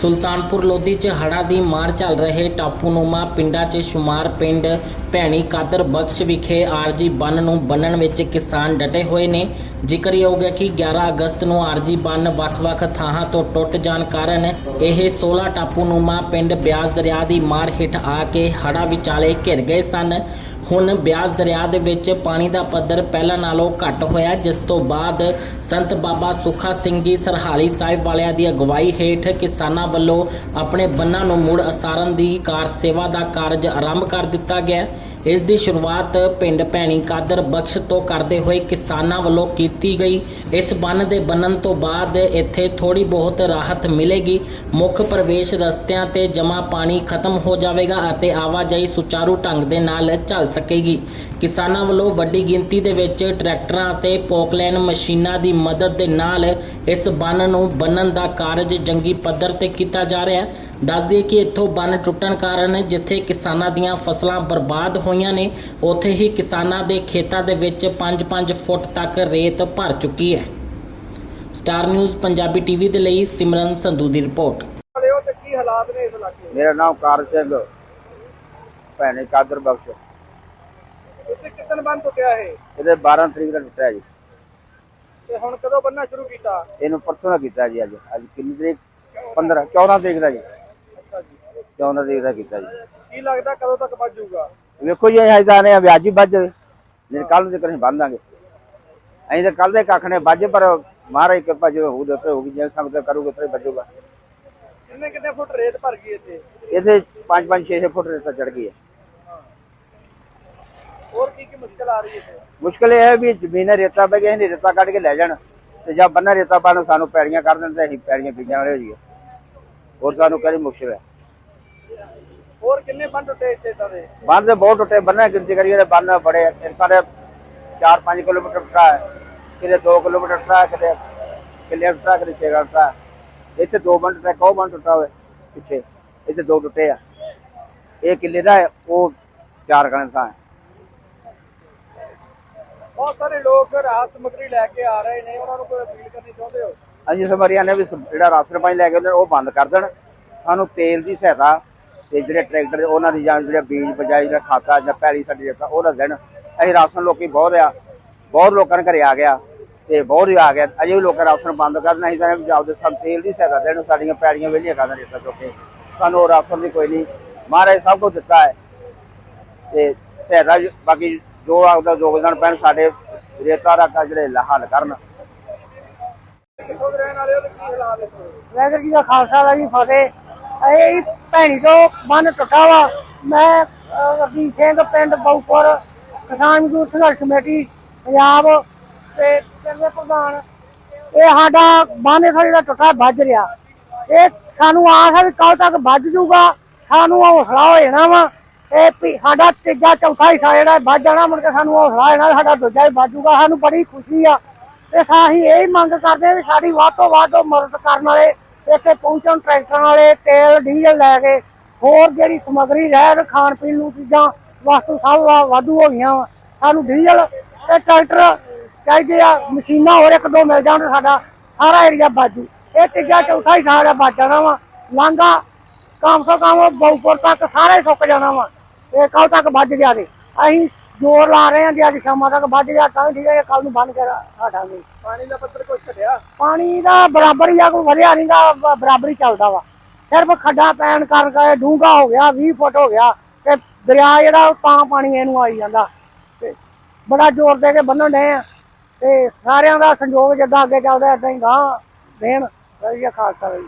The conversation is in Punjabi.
ਸੁਲਤਾਨਪੁਰ ਲੋਧੀ 'ਚ ਹੜ੍ਹਾਂ ਦੀ ਮਾਰ ਚੱਲ ਰਹੇ ਟਾਪੂਨੁਮਾ ਪਿੰਡਾਂ 'ਚ ਸ਼ੁਮਾਰ ਪਿੰਡ ਭੈਣੀ ਕਾਦਰ ਬਖਸ਼ ਵਿਖੇ ਆਰਜੀ ਬੰਨ ਨੂੰ ਬੰਨਣ ਵਿੱਚ ਕਿਸਾਨ ਡਟੇ ਹੋਏ ਨੇ। ਜ਼ਿਕਰਯੋਗ ਹੈ ਕਿ 11 ਅਗਸਤ ਨੂੰ ਆਰਜੀ ਬੰਨ ਵੱਖ-ਵੱਖ ਥਾਂਾਂ ਤੋਂ ਟੁੱਟ ਜਾਣ ਕਾਰਨ ਇਹ 16 ਟਾਪੂਨੁਮਾ ਪਿੰਡ ਬਿਆਸ ਦਰਿਆ ਦੀ ਮਾਰ ਹੇਠ ਆ ਕੇ ਹੜ੍ਹਾਂ ਵਿਚਾਲੇ ਘਿਰ ਗਏ ਸਨ। ਹੁਣ ਬਿਆਸ ਦਰਿਆ ਦੇ ਵਿੱਚ ਪਾਣੀ ਦਾ ਪੱਧਰ ਪਹਿਲਾਂ ਨਾਲੋਂ ਘੱਟ ਹੋਇਆ, ਜਿਸ ਤੋਂ ਬਾਅਦ ਸੰਤ ਬਾਬਾ ਸੁਖਾ ਸਿੰਘ ਜੀ ਸਰਹਾਲੀ ਸਾਹਿਬ ਵਾਲਿਆਂ ਦੀ ਅਗਵਾਈ ਹੇਠ ਕਿਸਾਨਾਂ ਵੱਲੋਂ ਆਪਣੇ ਬੰਨਾਂ ਨੂੰ ਮੁੜ ਅਸਾਰਨ ਦੀ ਕਾਰ ਸੇਵਾ ਦਾ ਕਾਰਜ ਆਰੰਭ ਕਰ ਦਿੱਤਾ ਗਿਆ। ਇਸ ਦੀ ਸ਼ੁਰੂਆਤ ਪਿੰਡ ਭੈਣੀ ਕਾਦਰ ਬਖਸ਼ ਤੋਂ ਕਰਦੇ ਹੋਏ ਕਿਸਾਨਾਂ ਵੱਲੋਂ ਕੀਤੀ ਗਈ। ਇਸ ਬੰਨ ਦੇ ਬੰਨਣ ਤੋਂ ਬਾਅਦ ਇੱਥੇ ਥੋੜੀ ਬਹੁਤ ਰਾਹਤ ਮਿਲੇਗੀ। ਮੁੱਖ ਪ੍ਰਵੇਸ਼ ਰਸਤਿਆਂ ਤੇ ਜਮਾ ਪਾਣੀ ਖਤਮ ਹੋ ਜਾਵੇਗਾ ਅਤੇ ਆਵਾਜਾਈ ਸੁਚਾਰੂ ਢੰਗ ਦੇ ਨਾਲ ਚੱਲ ਸਕੇਗੀ। ਕਿਸਾਨਾਂ ਵੱਲੋਂ ਵੱਡੀ ਗਿਣਤੀ ਦੇ ਵਿੱਚ ਟਰੈਕਟਰਾਂ ਅਤੇ ਪੋਕਲੈਨ ਮਸ਼ੀਨਾਂ ਦੀ ਮਦਦ ਦੇ ਨਾਲ ਇਸ ਬੰਨ ਨੂੰ ਬੰਨਣ ਦਾ ਕਾਰਜ ਜੰਗੀ ਪੱਧਰ ਤੇ ਕੀਤਾ ਜਾ ਰਿਹਾ ਹੈ। ਦੱਸ ਦਈਏ ਕਿ ਇੱਥੋਂ ਬੰਨ ਟੁੱਟਣ ਕਾਰਨ ਜਿੱਥੇ ਕਿਸਾਨਾਂ ਦੀਆਂ ਫਸਲਾਂ ਬਰਬਾਦ ਹੋਈਆਂ ਨੇ ਉੱਥੇ ਹੀ ਕਿਸਾਨਾਂ ਦੇ ਖੇਤਾਂ ਦੇ ਵਿੱਚ 5-5 ਫੁੱਟ ਤੱਕ ਰੇਤ ਭਰ ਚੁੱਕੀ ਹੈ। ਸਟਾਰ ਨਿਊਜ਼ ਪੰਜਾਬੀ ਟੀਵੀ ਦੇ ਲਈ ਸਿਮਰਨ ਸੰਧੂ ਦੀ ਰਿਪੋਰਟ। ਵਾਲੇ ਹੋ ਤੇ ਕੀ ਹਾਲਾਤ ਨੇ ਇਸ ਇਲਾਕੇ ਦੇ ਮੇਰਾ ਨਾਮ ਕਾਰ ਸਿੰਘ ਭੈਣੇ ਕਾਦਰ ਬਖਸ਼। ਇੱਥੇ ਬੰਦ ਟੁੱਟਿਆ ਇਹ? ਇਹਦੇ 12 ਤਰੀਕ ਦਾ ਟੁੱਟਿਆ ਜੀ। ਤੇ ਹੁਣ ਕਦੋਂ ਬੰਨਣਾ ਸ਼ੁਰੂ ਕੀਤਾ? ਇਹਨੂੰ ਪਰਸੋਂ ਦਾ ਕੀਤਾ ਜੀ ਅੱਜ। ਅੱਜ ਕਿੰਨੀ ਤਰੀਕ? 15 14 ਤਰੀਕ ਦਾ ਜੀ। ਅੱਛਾ ਜੀ। 14 ਤਰੀਕ ਦਾ ਕੀਤਾ ਜੀ। ਕੀ ਲੱਗਦਾ ਕਦੋਂ ਤੱਕ ਬਚ ਜਾਊਗਾ? ਵੇਖੋ ਜੀ ਅਸੀਂ ਜਾਣੇ ਆ ਵਿਆਜ ਹੀ ਵੱਜ ਜਾਵੇ। ਨਹੀਂ ਕੱਲ ਨੂੰ ਜਿਕਰ ਬੰਨ ਅਸੀਂ ਤਾਂ ਕੱਲ ਦੇ ਕੱਖ ਨੇ ਵੱਜ ਪਰ ਮਹਾਰਾਜ ਕਿਰਪਾ ਜੋ ਹੋਊ ਦਿੱਤੇ ਹੋਊਗੀ ਜੇ ਸੰਗਤ ਕਰੂਗੇ ਤੇ ਵੱਜੂਗਾ। ਕਿੰਨੇ ਕਿੰਨੇ ਫੁੱਟ ਰੇਤ ਭਰ ਗਈ ਇੱਥੇ? ਇਹਦੇ 5 5 6 6 ਫੁੱਟ ਰੇਤਾ ਚੜ ਗਈ ਹੈ। ਹੋਰ ਕੀ ਕੀ ਮੁਸ਼ਕਲ ਆ ਰਹੀ ਹੈ ਮੁਸ਼ਕਲ ਇਹ ਹੈ ਵੀ ਜ਼ਮੀਨ ਰੇਤਾ ਪੈ ਗਿਆ ਅਸੀਂ ਰੇਤਾ ਕੱਢ ਕੇ ਲੈ ਜਾਣ ਤੇ ਜਾਂ ਬੰਨਾ ਰੇਤਾ ਪਾਣ ਸਾਨੂੰ ਪੈੜੀਆਂ ਕਰ ਦੇਣ ਤੇ ਅਸੀਂ ਪੈੜੀਆਂ ਬੀਜਾਂ ਵਾਲੇ ਹੋ ਜਾਈਏ ਹੋਰ ਸਾਨੂੰ ਕਿਹੜੀ ਮੁਸ਼ਕਲ ਹੈ? ਹੋਰ ਕਿੰਨੇ ਬੰਦ ਟੁੱਟੇ ਇੱਥੇ ਤਾਂ ਦੇ? ਬੰਨ ਦੇ ਬਹੁਤ ਟੁੱਟੇ ਬੰਨਾ ਗਿਣਤੀ ਕਰੀਏ ਤੇ ਬੰਨ ਬੜੇ ਇਨਕਾਂ ਦੇ 4-5 ਕਿਲੋਮੀਟਰ ਟੁੱਟਾ ਹੈ ਕਿਤੇ 2 ਕਿਲੋਮੀਟਰ ਟੁੱਟਾ ਹੈ, ਕਿਤੇ ਕਿਲੇ ਟੁੱਟਾ ਕਿਤੇ 6 ਟੁੱਟਾ ਇੱਥੇ ਦੋ ਬੰਨ ਟੁੱਟਾ ਕੋ ਬੰਨ ਟੁੱਟਾ ਹੋਵੇ ਪਿੱਛੇ ਇੱਥੇ ਦੋ ਟੁੱਟੇ ਆ। ਇਹ ਕਿੱਲੇ ਦਾ ਉਹ ਚਾਰ ਕਣ ਥਾਂ ਹੈ। ਬਹੁਤ ਸਾਰੇ ਲੋਕ ਰਾਹਤ ਸਮੱਗਰੀ ਲੈ ਕੇ ਆ ਰਹੇ ਨੇ, ਉਹਨਾਂ ਨੂੰ ਕੋਈ ਅਪੀਲ ਕਰਨੀ ਚਾਹੁੰਦੇ ਹੋ? ਅਸੀਂ ਸਮਰੀਆਂ ਨੇ ਵੀ ਜਿਹੜਾ ਰਾਸ਼ਨ ਪਾਣੀ ਲੈ ਕੇ ਆਉਂਦੇ ਉਹ ਬੰਦ ਕਰ ਦੇਣ। ਸਾਨੂੰ ਤੇਲ ਦੀ ਸਹਾਇਤਾ ਤੇ ਜਿਹੜੇ ਟਰੈਕਟਰ, ਉਹਨਾਂ ਦੀ ਜਾਂ ਜਿਹੜੇ ਬੀਜ ਬਜਾਈ ਦਾ ਖਾਤਾ ਜਾਂ ਪੈਲੀ ਸਾਡੀ ਜਿਹੜਾ ਉਹ ਦਾ ਦੇਣ। ਅਸੀਂ ਰਾਸ਼ਨ ਲੋਕੀ ਬਹੁਤ ਆ, ਬਹੁਤ ਲੋਕਾਂ ਦੇ ਘਰੇ ਆ ਗਿਆ ਤੇ ਬਹੁਤ ਹੀ ਆ ਗਿਆ। ਅਜੇ ਵੀ ਲੋਕਾਂ ਰਾਸ਼ਨ ਬੰਦ ਕਰ ਦੇਣਾ, ਅਸੀਂ ਤਾਂ ਵੀ ਆਪਦੇ ਸਾਨੂੰ ਤੇਲ ਦੀ ਸਹਾਇਤਾ ਦੇਣ, ਸਾਡੀਆਂ ਪੈੜੀਆਂ ਵਿਹਲੀਆਂ ਕਰ ਦੇਣ ਰੇਤਾ ਚੁੱਕੇ ਸਾਨੂੰ ਰਾਸ਼ਨ ਦੀ ਕੋਈ ਨਹੀਂ। ਮਹਾਰਾਜ ਸਭ ਕੁਝ ਦਿੱਤਾ ਹੈ ਤੇ ਸਹਾਇਤਾ ਬਾਕੀ ਜੋ ਆਪਦਾ ਯੋਗਦਾਨ ਪੈਣ ਸਾਡੇ ਰੇਤਾ ਰਾਕਾ ਜਿਹੜੇ ਹੱਲ ਕਰਨ। ਕਿੱਥੋਂ ਜੀ ਦਾ ਖਾਲਸਾ ਵਾਹਿਗੁਰੂ ਜੀ ਫਤਿਹ। ਇਹ ਭੈਣੀ ਤੋਂ ਬੰਨ ਟੁੱਟਾ ਵਾ। ਮੈਂ ਅਹ, ਸਿੰਘ ਪਿੰਡ ਬਉਪੁਰ ਕਿਸਾਨ ਮਜ਼ਦੂਰ ਸੰਘਰਸ਼ ਕਮੇਟੀ ਪੰਜਾਬ ਤੇ ਪਿੰਡ ਪ੍ਰਧਾਨ। ਇਹ ਸਾਡਾ ਬੰਨ ਇੱਥੋਂ ਜਿਹੜਾ ਟੁੱਟਾ ਵੱਜ ਰਿਹਾ। ਇਹ ਸਾਨੂੰ ਆਸ ਹੈ ਵੀ ਕੱਲ ਤੱਕ ਵੱਜ ਜਾਊਗਾ। ਸਾਨੂੰ ਹੌਸਲਾ ਹੋ ਜਾਣਾ ਵਾ। ਇਹ ਵੀ ਸਾਡਾ ਤੀਜਾ ਚੌਥਾ ਹਿੱਸਾ ਜਿਹੜਾ ਵੱਧ ਜਾਣਾ, ਮੁੜ ਕੇ ਸਾਨੂੰ ਹੌਸਲਾ ਹੋ ਸਾਡਾ ਦੂਜਾ ਹੀ ਵੱਜੂਗਾ ਸਾਨੂੰ ਬੜੀ ਖੁਸ਼ੀ ਆ। ਤੇ ਸਾਹੀ ਇਹ ਹੀ ਮੰਗ ਕਰਦੇ ਆ ਵੀ ਸਾਡੀ ਵੱਧ ਤੋਂ ਵੱਧ ਮਦਦ ਕਰਨ ਵਾਲੇ, ਇੱਥੇ ਪਹੁੰਚਣ, ਟਰੈਕਟਰਾਂ ਵਾਲੇ, ਤੇਲ, ਡੀਜ਼ਲ ਲੈ ਕੇ ਹੋਰ ਜਿਹੜੀ ਸਮਗਰੀ ਰਹਿ ਖਾਣ, ਪੀਣ ਨੂੰ ਚੀਜ਼ਾਂ ਵਸਤੂ ਸਭ ਵਾ- ਵਾਧੂ ਹੋ ਗਈਆਂ ਵਾ। ਸਾਨੂੰ ਡੀਜ਼ਲ ਤੇ ਟਰੈਕਟਰ ਚਾਹੀਦੇ ਆ, ਮਸ਼ੀਨਾਂ ਹੋਰ ਇੱਕ ਦੋ ਮਿਲ ਜਾਣ ਸਾਡਾ ਸਾਰਾ ਏਰੀਆ ਬਾਜੂ ਇਹ ਤੀਜਾ ਚੌਥਾ ਹੀ ਸਾਡਾ ਬਚ ਜਾਣਾ ਵਾ ਲਾਂਗਾ ਕਮ ਸੋ ਕਮ ਬਹੁਪੁਰ ਤੱਕ ਸਾਰਾ ਸੁੱਕ ਜਾਣਾ ਵਾ। ਇਹ ਕੱਲ ਤੱਕ ਵੱਜ ਗਿਆ ਤੇ ਅਸੀਂ ਜ਼ੋਰ ਲਾ ਰਹੇ ਹਾਂ ਜੇ ਅੱਜ ਸ਼ਾਮਾਂ ਤੱਕ ਵੱਜ ਗਿਆ ਤਾਂ ਠੀਕ ਹੈ ਕੱਲ ਨੂੰ ਬੰਦ ਕਰ ਹਟਾਂਗੇ ਪਾਣੀ ਦਾ ਪੱਧਰ ਕੁਛ ਘਟਿਆ? ਪਾਣੀ ਦਾ ਬਰਾਬਰ ਹੀ ਆ ਕੋਈ ਵਧਿਆ ਨਹੀਂ ਦਾ ਬਰਾਬਰ ਹੀ ਚੱਲਦਾ ਵਾ। ਸਿਰਫ ਖੱਡਾ ਪੈਣ ਕਰਕੇ ਡੂੰਘਾ ਹੋ ਗਿਆ 20 ਫੁੱਟ ਹੋ ਗਿਆ ਤੇ ਦਰਿਆ ਜਿਹੜਾ ਤਾਂ ਪਾਣੀ ਇਹਨੂੰ ਆਈ ਜਾਂਦਾ। ਤੇ ਬੜਾ ਜ਼ੋਰ ਦੇ ਕੇ ਬੰਨਣ ਡਏ ਆ। ਤੇ ਸਾਰਿਆਂ ਦਾ ਸੰਯੋਗ ਜਿੱਦਾਂ ਅੱਗੇ ਚੱਲਦਾ ਏਦਾਂ ਹੀ ਗਾਂ ਦੇਣ। ਵਧੀਆ ਖਾਲਸਾ ਜੀ